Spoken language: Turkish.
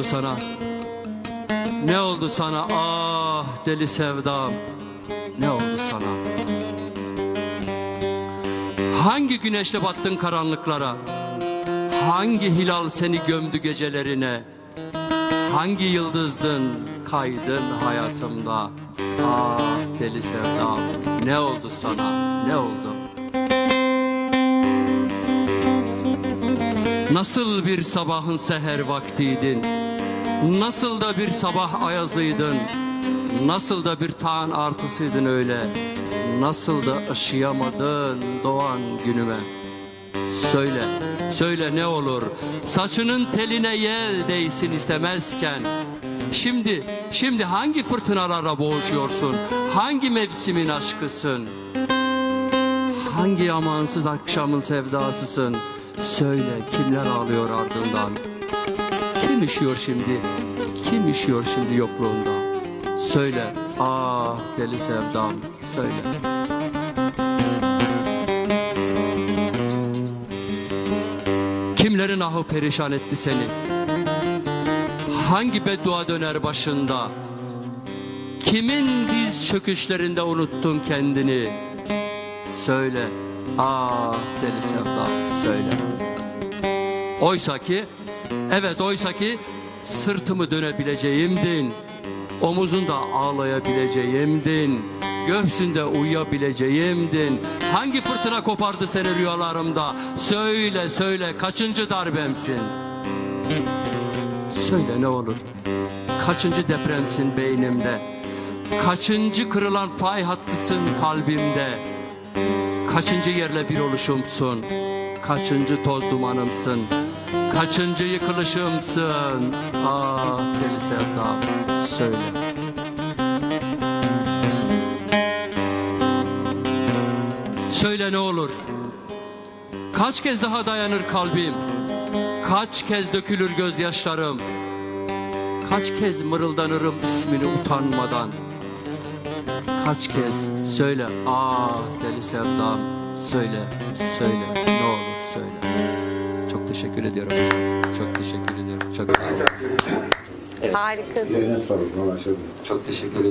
oldu sana? Ne oldu sana? Ah deli sevdam. Ne oldu sana? Hangi güneşle battın karanlıklara? Hangi hilal seni gömdü gecelerine? Hangi yıldızdın kaydın hayatımda? Ah deli sevdam. Ne oldu sana? Ne oldu? Nasıl bir sabahın seher vaktiydin? Nasıl da bir sabah ayazıydın? Nasıl da bir tağın artısıydın öyle? Nasıl da ışıyamadın doğan günüme? Söyle, söyle ne olur Saçının teline yel değsin istemezken Şimdi, şimdi hangi fırtınalara boğuşuyorsun? Hangi mevsimin aşkısın? Hangi amansız akşamın sevdasısın? Söyle kimler ağlıyor ardından? Kim üşüyor şimdi? Kim üşüyor şimdi yokluğunda? Söyle, ah deli sevdam, söyle. Kimlerin ahı perişan etti seni? Hangi beddua döner başında? Kimin diz çöküşlerinde unuttun kendini? Söyle, ah deli sevdam, söyle. Oysa ki, evet oysa ki sırtımı dönebileceğimdin. Omuzunda ağlayabileceğimdin. Göğsünde uyuyabileceğimdin. Hangi fırtına kopardı seni rüyalarımda? Söyle söyle kaçıncı darbemsin? Söyle ne olur. Kaçıncı depremsin beynimde? Kaçıncı kırılan fay hattısın kalbimde? Kaçıncı yerle bir oluşumsun? Kaçıncı toz dumanımsın? Kaçıncı yıkılışımsın? Ah deli sevdam söyle. Söyle ne olur. Kaç kez daha dayanır kalbim? Kaç kez dökülür gözyaşlarım? Kaç kez mırıldanırım ismini utanmadan? Kaç kez söyle ah deli sevdam söyle söyle ne olur söyle. Teşekkür ediyorum hocam. Çok teşekkür ediyorum. Çok sağ olun. Harikasın. Eline sağlık. Çok teşekkür ederim.